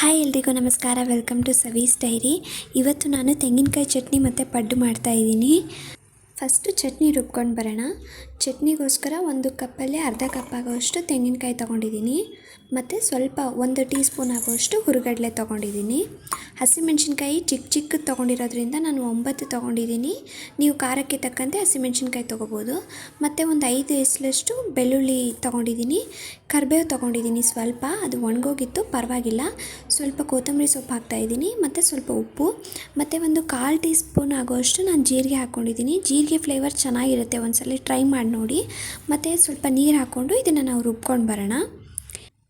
Hi ಎಲ್ರಿಗೂ ನಮಸ್ಕಾರ. Welcome to Savi's diary. ಇವತ್ತು ನಾನು ತೆಂಗಿನಕಾಯಿ ಚಟ್ನಿ ಮತ್ತು ಪಡ್ಡು ಮಾಡ್ತಾ ಇದ್ದೀನಿ. ಫಸ್ಟು ಚಟ್ನಿ ರುಬ್ಕೊಂಡು ಬರೋಣ. ಚಟ್ನಿಗೋಸ್ಕರ ಒಂದು ಕಪ್ಪಲ್ಲಿ ಅರ್ಧ ಕಪ್ ಆಗೋಷ್ಟು ತೆಂಗಿನಕಾಯಿ ತೊಗೊಂಡಿದ್ದೀನಿ. ಮತ್ತು ಸ್ವಲ್ಪ ಒಂದು ಟೀ ಸ್ಪೂನ್ ಆಗೋಷ್ಟು ಹುರುಗಡಲೆ ತೊಗೊಂಡಿದ್ದೀನಿ. ಹಸಿಮೆಣ್ಸಿನ್ಕಾಯಿ ಚಿಕ್ಕ ಚಿಕ್ಕದು ತೊಗೊಂಡಿರೋದ್ರಿಂದ ನಾನು ಒಂಬತ್ತು ತೊಗೊಂಡಿದ್ದೀನಿ. ನೀವು ಖಾರಕ್ಕೆ ತಕ್ಕಂತೆ ಹಸಿಮೆಣ್ಸಿನ್ಕಾಯಿ ತೊಗೋಬೋದು. ಮತ್ತು ಒಂದು ಐದು ಎಸಲಷ್ಟು ಬೆಳ್ಳುಳ್ಳಿ ತೊಗೊಂಡಿದ್ದೀನಿ. ಕರಿಬೇವು ತೊಗೊಂಡಿದ್ದೀನಿ ಸ್ವಲ್ಪ. ಅದು ಒಣಗೋಗಿತ್ತು, ಪರವಾಗಿಲ್ಲ. ಸ್ವಲ್ಪ ಕೊತ್ತಂಬರಿ ಸೊಪ್ಪು ಹಾಕ್ತಾಯಿದ್ದೀನಿ ಮತ್ತು ಸ್ವಲ್ಪ ಉಪ್ಪು. ಮತ್ತು ಒಂದು ಕಾಲು ಟೀ ಸ್ಪೂನ್ ಆಗೋಷ್ಟು ನಾನು ಜೀರಿಗೆ ಹಾಕ್ಕೊಂಡಿದ್ದೀನಿ ಜೀರಿಗೆ ಫ್ಲೇವರ್ ಚೆನ್ನಾಗಿರುತ್ತೆ ಒಂದ್ಸಲ ಟ್ರೈ ಮಾಡಿ ನೋಡಿ. ಮತ್ತು ಸ್ವಲ್ಪ ನೀರು ಹಾಕ್ಕೊಂಡು ಇದನ್ನು ನಾವು ರುಬ್ಕೊಂಡು ಬರೋಣ.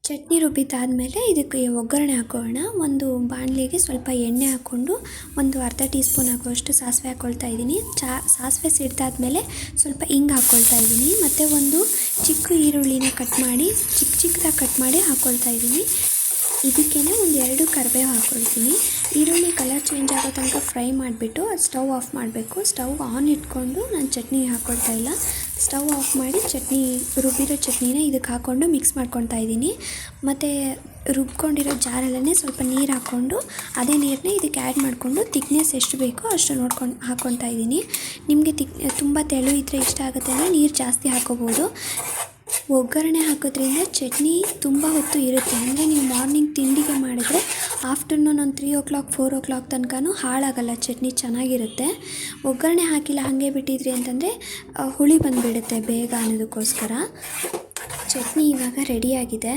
ಚಟ್ನಿ ರುಬ್ಬಿದ್ದಾದಮೇಲೆ ಇದಕ್ಕೆ ಒಗ್ಗರಣೆ ಹಾಕೋಣ. ಒಂದು ಬಾಣಲಿಗೆ ಸ್ವಲ್ಪ ಎಣ್ಣೆ ಹಾಕ್ಕೊಂಡು ಒಂದು ಅರ್ಧ ಟೀ ಸ್ಪೂನ್ ಹಾಕುವಷ್ಟು ಸಾಸಿವೆ ಹಾಕ್ಕೊಳ್ತಾ ಇದ್ದೀನಿ. ಚಾ, ಸಾಸಿವೆ ಸಿಡ್ದಾದ್ಮೇಲೆ ಸ್ವಲ್ಪ ಹಿಂಗೆ ಹಾಕ್ಕೊಳ್ತಾ ಇದ್ದೀನಿ. ಮತ್ತು ಒಂದು ಚಿಕ್ಕ ಈರುಳ್ಳಿನ ಕಟ್ ಮಾಡಿ ಚಿಕ್ಕ ಚಿಕ್ಕದಾಗಿ ಕಟ್ ಮಾಡಿ ಹಾಕ್ಕೊಳ್ತಾ ಇದ್ದೀನಿ. ಇದಕ್ಕೇ ಒಂದು ಎರಡು ಕರಿಬೇವು ಹಾಕ್ಕೊಳ್ತೀನಿ ಈರುಳ್ಳಿ ಕಲರ್ ಚೇಂಜ್ ಆಗೋ ತನಕ ಫ್ರೈ ಮಾಡಿಬಿಟ್ಟು ಅದು ಸ್ಟವ್ ಆಫ್ ಮಾಡಬೇಕು. ಸ್ಟವ್ ಆನ್ ಇಟ್ಕೊಂಡು ನಾನು ಚಟ್ನಿ ಹಾಕ್ಕೊಳ್ತಾ ಇಲ್ಲ. ಸ್ಟವ್ ಆಫ್ ಮಾಡಿ ಚಟ್ನಿ, ರುಬ್ಬಿರೋ ಚಟ್ನಿನ ಇದಕ್ಕೆ ಹಾಕ್ಕೊಂಡು ಮಿಕ್ಸ್ ಮಾಡ್ಕೊತಾ ಇದ್ದೀನಿ. ಮತ್ತು ರುಬ್ಕೊಂಡಿರೋ ಜಾರಲ್ಲೇ ಸ್ವಲ್ಪ ನೀರು ಹಾಕ್ಕೊಂಡು ಅದೇ ನೀರನ್ನೇ ಇದಕ್ಕೆ ಆ್ಯಡ್ ಮಾಡಿಕೊಂಡು ತಿಕ್ನೆಸ್ ಎಷ್ಟು ಬೇಕೋ ಅಷ್ಟು ನೋಡ್ಕೊಂಡು ಹಾಕ್ಕೊತಾ ಇದ್ದೀನಿ. ನಿಮಗೆ ತಿಕ್ ತುಂಬ ತೆಳು ಇದ್ದರೆ ಇಷ್ಟ ಆಗುತ್ತೆ ಅಂದರೆ ನೀರು ಜಾಸ್ತಿ ಹಾಕೋಬೋದು. ಒಗ್ಗರಣೆ ಹಾಕೋದ್ರಿಂದ ಚಟ್ನಿ ತುಂಬ ಹೊತ್ತು ಇರುತ್ತೆ. ಅಂದರೆ ನೀವು ಮಾರ್ನಿಂಗ್ ತಿಂಡಿಗೆ ಮಾಡಿದರೆ ಆಫ್ಟರ್ನೂನ್ ಒಂದು three o'clock four o'clock ತನಕನೂ ಹಾಳಾಗಲ್ಲ. ಚಟ್ನಿ ಚೆನ್ನಾಗಿರುತ್ತೆ. ಒಗ್ಗರಣೆ ಹಾಕಿಲ್ಲ, ಹಾಗೆ ಬಿಟ್ಟಿದ್ರಿ ಅಂತಂದರೆ ಹುಳಿ ಬಂದುಬಿಡುತ್ತೆ ಬೇಗ ಅನ್ನೋದಕ್ಕೋಸ್ಕರ. ಚಟ್ನಿ ಇವಾಗ ರೆಡಿಯಾಗಿದೆ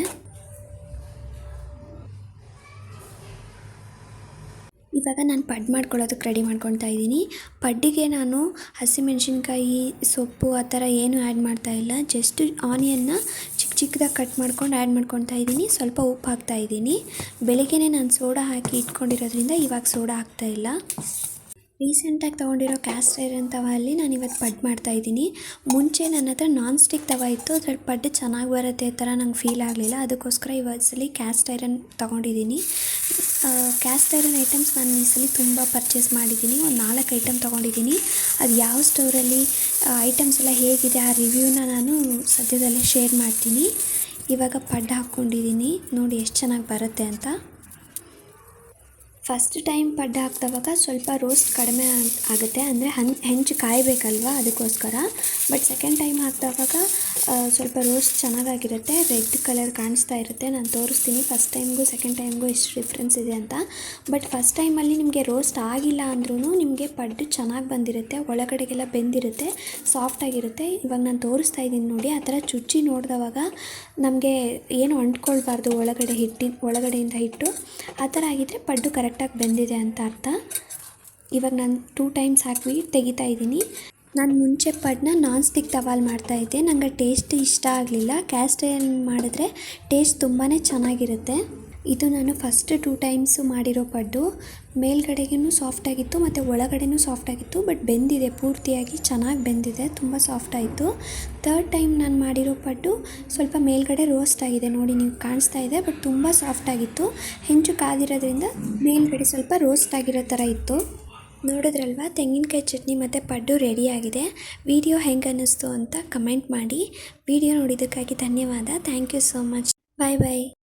ಇವಾಗ ನಾನು ಪಡ್ ಮಾಡ್ಕೊಳ್ಳೋದಕ್ಕೆ ರೆಡಿ ಮಾಡ್ಕೊತಾ ಇದ್ದೀನಿ. ಪಡ್ಡಿಗೆ ನಾನು ಹಸಿಮೆಣ್ಸಿನ್ಕಾಯಿ, ಸೊಪ್ಪು ಆ ಥರ ಏನೂ ಆ್ಯಡ್ ಮಾಡ್ತಾ ಇಲ್ಲ. ಜಸ್ಟ್ ಆನಿಯನ್ನ ಚಿಕ್ಕ ಚಿಕ್ಕದಾಗಿ ಕಟ್ ಮಾಡ್ಕೊಂಡು ಆ್ಯಡ್ ಮಾಡ್ಕೊತಾ ಇದ್ದೀನಿ. ಸ್ವಲ್ಪ ಉಪ್ಪು ಹಾಕ್ತಾ ಇದ್ದೀನಿ. ಬೆಳಗ್ಗೆನೇ ನಾನು ಸೋಡಾ ಹಾಕಿ ಇಟ್ಕೊಂಡಿರೋದ್ರಿಂದ ಇವಾಗ ಸೋಡಾ ಹಾಕ್ತಾ ಇಲ್ಲ. ರೀಸೆಂಟಾಗಿ ತೊಗೊಂಡಿರೋ ಕ್ಯಾಸ್ಟ್ ಐರನ್ ತವಲ್ಲಿ ನಾನು ಇವತ್ತು ಪಡ್ ಮಾಡ್ತಾಯಿದ್ದೀನಿ ಮುಂಚೆ ನನ್ನ ಹತ್ರ ನಾನ್ ಸ್ಟಿಕ್ ತವ ಇತ್ತು. ಅದ್ರಲ್ಲಿ ಪಡ್ಡು ಚೆನ್ನಾಗಿ ಬರುತ್ತೆ ಥರ ನಂಗೆ ಫೀಲ್ ಆಗಲಿಲ್ಲ. ಅದಕ್ಕೋಸ್ಕರ ಇವತ್ತು ಕ್ಯಾಸ್ಟ್ ಐರನ್ ತೊಗೊಂಡಿದ್ದೀನಿ. ಕ್ಯಾಸ್ಟ್ ಐರನ್ ಐಟಮ್ಸ್ ನಾನು ಈ ಸಲ ತುಂಬ ಪರ್ಚೇಸ್ ಮಾಡಿದ್ದೀನಿ. ಒಂದು ನಾಲ್ಕು ಐಟಮ್ ತೊಗೊಂಡಿದ್ದೀನಿ. ಅದು ಯಾವ ಸ್ಟೋರಲ್ಲಿ ಐಟಮ್ಸ್ ಎಲ್ಲ ಹೇಗಿದೆ ಆ ರಿವ್ಯೂನ ನಾನು ಸದ್ಯದಲ್ಲೇ ಶೇರ್ ಮಾಡ್ತೀನಿ. ಇವಾಗ ಪಡ್ಡು ಹಾಕ್ಕೊಂಡಿದ್ದೀನಿ. ನೋಡಿ ಎಷ್ಟು ಚೆನ್ನಾಗಿ ಬರುತ್ತೆ ಅಂತ. ಫಸ್ಟ್ ಟೈಮ್ ಪಡ್ಡು ಹಾಕ್ದವಾಗ ಸ್ವಲ್ಪ ರೋಸ್ಟ್ ಕಡಿಮೆ ಆಗುತ್ತೆ. ಅಂದರೆ ಹನ್, ಹೆಂಚು ಕಾಯಬೇಕಲ್ವ ಅದಕ್ಕೋಸ್ಕರ. ಬಟ್ ಸೆಕೆಂಡ್ ಟೈಮ್ ಹಾಕಿದವಾಗ ಸ್ವಲ್ಪ ರೋಸ್ಟ್ ಚೆನ್ನಾಗಾಗಿರುತ್ತೆ. ರೆಡ್ ಕಲರ್ ಕಾಣಿಸ್ತಾ ಇರುತ್ತೆ. ನಾನು ತೋರಿಸ್ತೀನಿ. ಫಸ್ಟ್ ಟೈಮ್ಗೂ ಸೆಕೆಂಡ್ ಟೈಮ್ಗೂ ಎಷ್ಟು ಡಿಫ್ರೆನ್ಸ್ ಇದೆ ಅಂತ. ಬಟ್ ಫಸ್ಟ್ ಟೈಮಲ್ಲಿ ನಿಮಗೆ ರೋಸ್ಟ್ ಆಗಿಲ್ಲ ಅಂದ್ರೂ ನಿಮಗೆ ಪಡ್ಡು ಚೆನ್ನಾಗಿ ಬಂದಿರುತ್ತೆ. ಒಳಗಡೆಗೆಲ್ಲ ಬೆಂದಿರುತ್ತೆ. ಸಾಫ್ಟಾಗಿರುತ್ತೆ ಇವಾಗ ನಾನು ತೋರಿಸ್ತಾ ಇದ್ದೀನಿ ನೋಡಿ. ಆ ಥರ ಚುಚ್ಚಿ ನೋಡಿದವಾಗ ನಮಗೆ ಏನು ಅಂಟ್ಕೊಳ್ಬಾರ್ದು ಒಳಗಡೆ ಹಿಟ್ಟಿನ ಒಳಗಡೆಯಿಂದ ಹಿಟ್ಟು. ಆ ಥರ ಆಗಿದ್ದರೆ ಪಡ್ಡು ಕರೆಕ್ಟ್ ಕರೆಕ್ಟಾಗಿ ಬೆಂದಿದೆ ಅಂತ ಅರ್ಥ. ಇವಾಗ ನಾನು ಟೂ ಟೈಮ್ಸ್ ಹಾಕಿ ತೆಗಿತಾ ಇದ್ದೀನಿ. ನಾನು ಮುಂಚೆ ಪಡ್ನ ನಾನ್ ಸ್ಟಿಕ್ ತವಾಲ್ ಮಾಡ್ತಾಯಿದ್ದೆ ನನಗೆ ಟೇಸ್ಟ್ ಇಷ್ಟ ಆಗಲಿಲ್ಲ. ಕ್ಯಾಸ್ಟ್ ಮಾಡಿದ್ರೆ ಟೇಸ್ಟ್ ತುಂಬಾ ಚೆನ್ನಾಗಿರುತ್ತೆ. ಇದು ನಾನು ಫಸ್ಟ್ ಟೂ ಟೈಮ್ಸು ಮಾಡಿರೋ ಪಡ್ಡು. ಮೇಲ್ಗಡೆಗೂ ಸಾಫ್ಟಾಗಿತ್ತು ಮತ್ತು ಒಳಗಡೆನೂ ಸಾಫ್ಟಾಗಿತ್ತು ಬಟ್ ಬೆಂದಿದೆ, ಪೂರ್ತಿಯಾಗಿ ಚೆನ್ನಾಗಿ ಬೆಂದಿದೆ, ತುಂಬ ಸಾಫ್ಟಾಯಿತು ತರ್ಡ್ ಟೈಮ್ ನಾನು ಮಾಡಿರೋ ಪಡ್ಡು ಸ್ವಲ್ಪ ಮೇಲ್ಗಡೆ ರೋಸ್ಟ್ ಆಗಿದೆ, ನೋಡಿ ನೀವು ಕಾಣಿಸ್ತಾ ಇದೆ ಬಟ್ ತುಂಬ ಸಾಫ್ಟಾಗಿತ್ತು ಹೆಂಚು ಕಾದಿರೋದ್ರಿಂದ ಮೇಲ್ಗಡೆ ಸ್ವಲ್ಪ ರೋಸ್ಟ್ ಆಗಿರೋ ಥರ ಇತ್ತು. ನೋಡಿದ್ರಲ್ವ, ತೆಂಗಿನಕಾಯಿ ಚಟ್ನಿ ಮತ್ತು ಪಡ್ಡು ರೆಡಿಯಾಗಿದೆ ವಿಡಿಯೋ ಹೆಂಗೆ ಅನ್ನಿಸ್ತು ಅಂತ ಕಮೆಂಟ್ ಮಾಡಿ. ವಿಡಿಯೋ ನೋಡಿದ್ದಕ್ಕಾಗಿ ಧನ್ಯವಾದ. Thank you so much bye bye